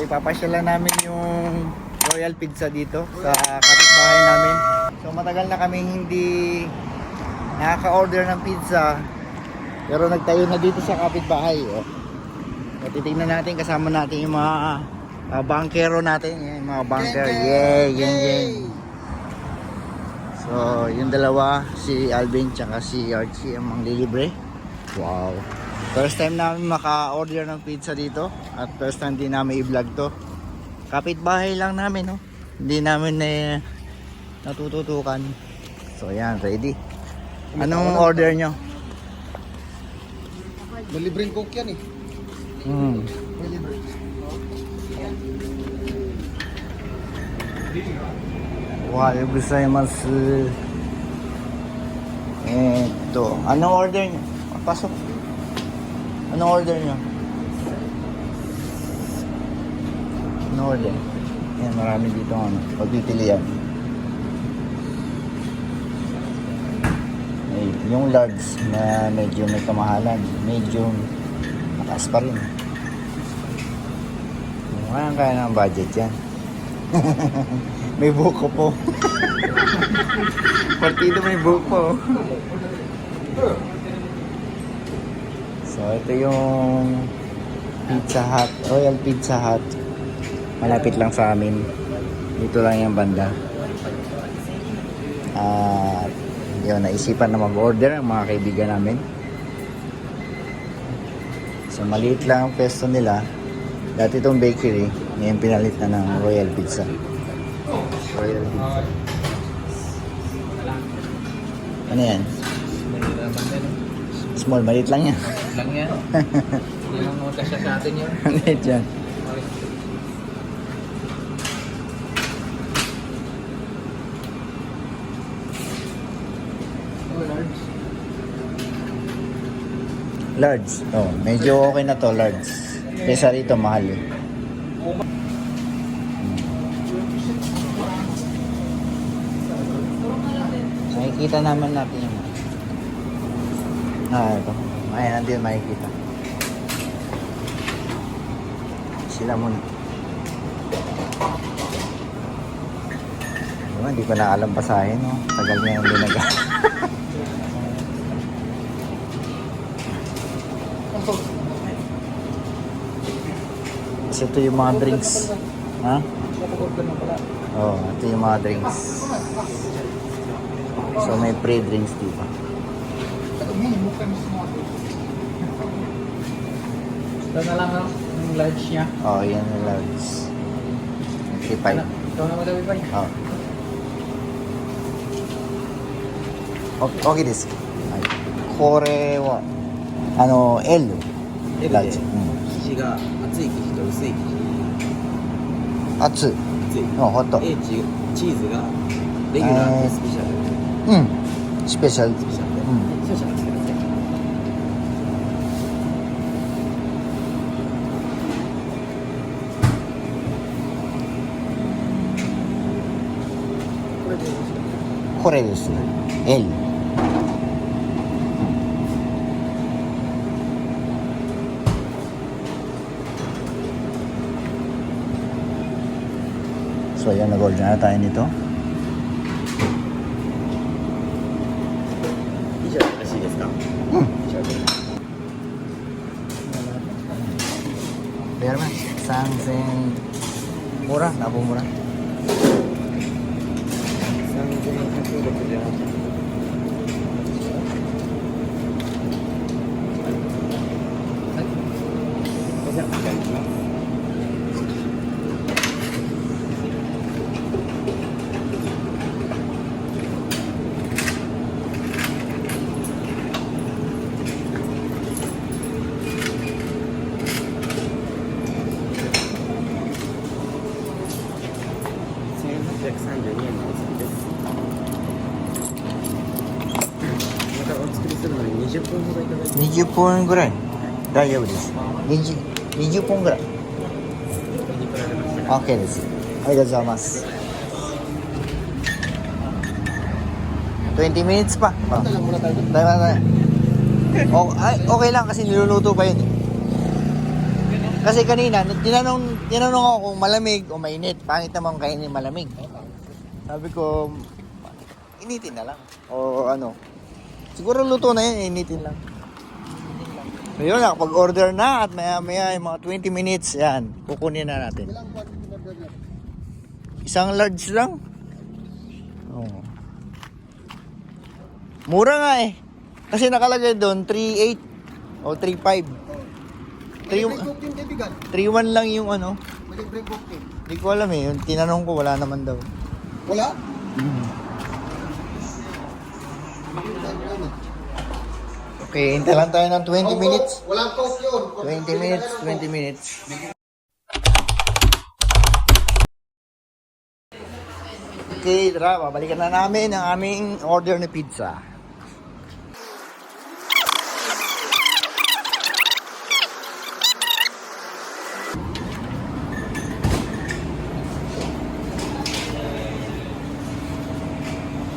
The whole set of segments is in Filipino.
So ipapasyalan namin yung Royal Pizza dito sa kapitbahay namin. So matagal na kami hindi nakaka-order ng pizza. Pero nagtayo na dito sa kapitbahay. Oh. So, titignan natin kasama natin yung mga uh, bankero natin, yung mga banker. Yay, yay, yay. So, yung dalawa, si Alvin tsaka si Archie ang manglilibre. Wow. First time namin maka-order ng pizza dito at first time din namin i-vlog to. Kapitbahay lang namin, no? Hindi namin eh, natututukan. So, yan, ready. Anong order nyo? May libreng coke yan eh. Hmm. Libre. Wahai gozaimasu. Eto, anong order nyo? Pasok. Anong order nyo? Anong order? Yan, marami dito ano, pagpipilian. Ay, yung large na medyo may kamahalan, medyo mataas pa rin. Kaya kaya ng budget yan. may buko po. Partido may buko. So, ito yung Pizza Hut, Royal Pizza Hut. Malapit lang sa amin. Dito lang yung banda. At yun, naisipan na mag-order ang mga kaibigan namin. So, maliit lang ang pesto nila. Dati itong bakery, ngayon pinalit na ng Royal Pizza. Royal Pizza. Ano yan? Small, maliit lang yan. lang yan. Hindi lang naman kasya sa atin yun. Maliit yan. Large. Large. Oh, medyo okay na to, large. Kesa rito, mahal eh. Makikita naman natin yung Ah, ito. Ayan, nandito makikita. Sila muna. Diba, hindi ko na alam basahin, no? Tagal niya yung linaga. Kasi ito yung mga drinks. Ha? Na oh, ito yung mga drinks. So may pre-drinks dito. 目にもう一回見せてもらっていいですか。あ、嫌な嫌なで lang ang ang large niya? Oh, yan na large. Pa Oh. です。はい、これは、あの、L。L で、生地が厚い生地と薄い生地。厚い。厚い。ホット。チーズがレギュラースペシャル。うん。スペシャル。スペシャル。うん。少々お待ちくださいこれですね。円。ソイヤのゴルジャナタイニと。Bayar man. Sangseng murah, napumura. 3168円20分ほどいただいて20分ぐらい大丈夫です。20, 20分ぐらい。に来られました OK です。ありがとうございます。20 minutes pa. Oh. Tagal muna tayo. Tayo na tayo. O, ay, okay lang kasi niluluto pa yun. eh. Kasi kanina, tinanong, tinanong ako kung malamig o mainit. Pangit naman kainin malamig. Sabi ko, initin na lang. O ano. Siguro luto na yun, initin lang. So yun, nakapag-order na at maya maya yung mga 20 minutes, yan, kukunin na natin. Isang large lang. Oh. Mura nga eh. Kasi nakalagay doon 3.8 o 3.5. 3 3.1 lang yung ano. Hindi ko alam eh. Yung tinanong ko, wala naman daw. Wala? Okay, hintay lang tayo ng 20 minutes. Walang coke yun. 20 minutes, 20 minutes. Okay, tara, babalikan na namin ang aming order na pizza.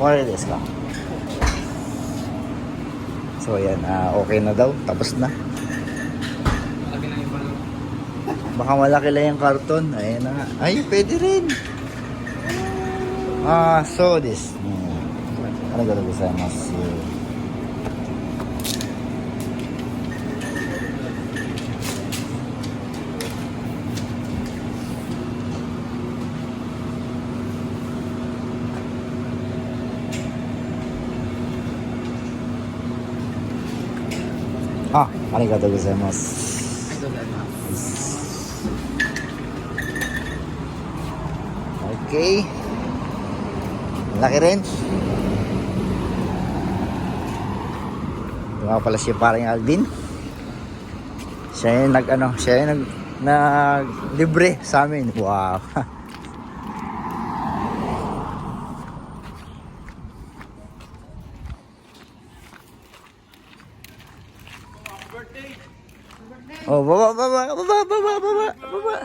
What is this ka? So yan, ah, okay na daw, tapos na. Baka malaki lang yung karton. Ayan na nga. Ay, pwede rin. Ah, so this. Hmm. Ano gano'n gusto mas? Ah, arigatou gozaimasu. Okay. Laki rin. Ito nga pala si parang Alvin. Siya yung nag ano, siya yung nag nag libre sa amin. Wow. Oh, baba, baba, baba, baba, baba, baba.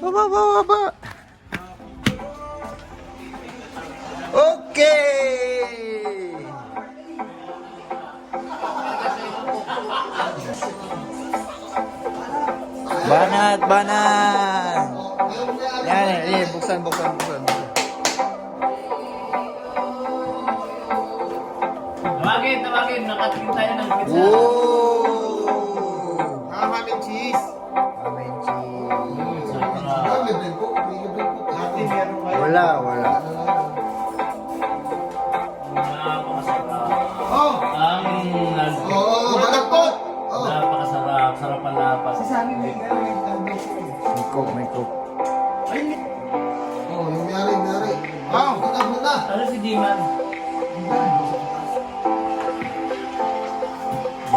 Baba, baba, baba. Okay! Banat, banat! Yan, yan, buksan, buksan, buksan. Tawagin, tawagin. Nakatingin tayo ng pizza. Whoa! Ah, cheese. Amen, cheese. Ah, may libre coke. May libre coke. Dati meron kayo. Wala, wala. Oh! Ang Oo! Oh! napakasarap. Sarap ang lapas. May coke, may coke. Oh, yung mayari, mayari. Oh! Ito muna. Ano si Jiman?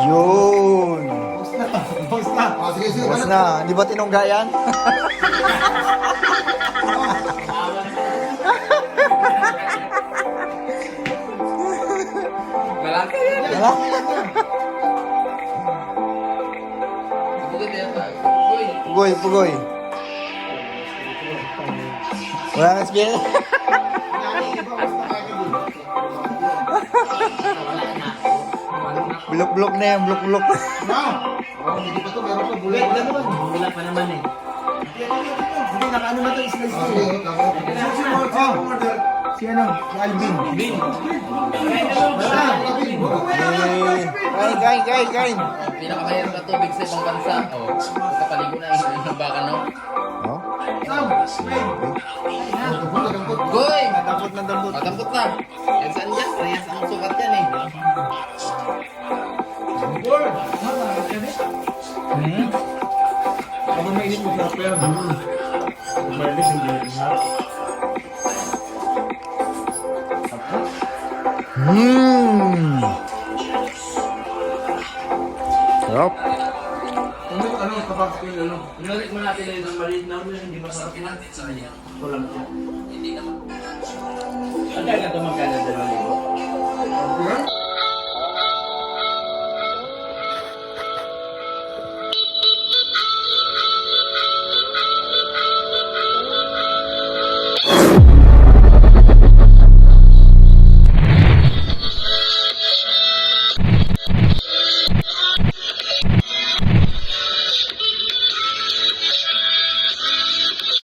Yun! Ah, sige, sige. Tapos na, di ba tinungga yan? Malaki yan. Bukod yan. Pugoy, pugoy. Wala nang skill. Bulok-bulok na yan. Oh, hindi bulat. Wala naman. Wala pa naman eh. Hindi, nakaano na to. Slice ko. Oh, si ano? Si Alvin. Alvin. Eh, Kain, kain, kain, kain. Pinakamahirap na tubig sa ibang bansa. Oh, kapaligo na yung baka no. Oh? Goy! Dampot na dampot. Matampot na. Yan saan yan? Parehas ang sukat yan eh. Hmm? Mmm. Sarap. Ano, kapag ano? Inulit mo natin na yung maliit na ulo, hindi masarap na. Kulang siya. Hindi naman. Ang kaya ito magkano dalawang libo? Ano?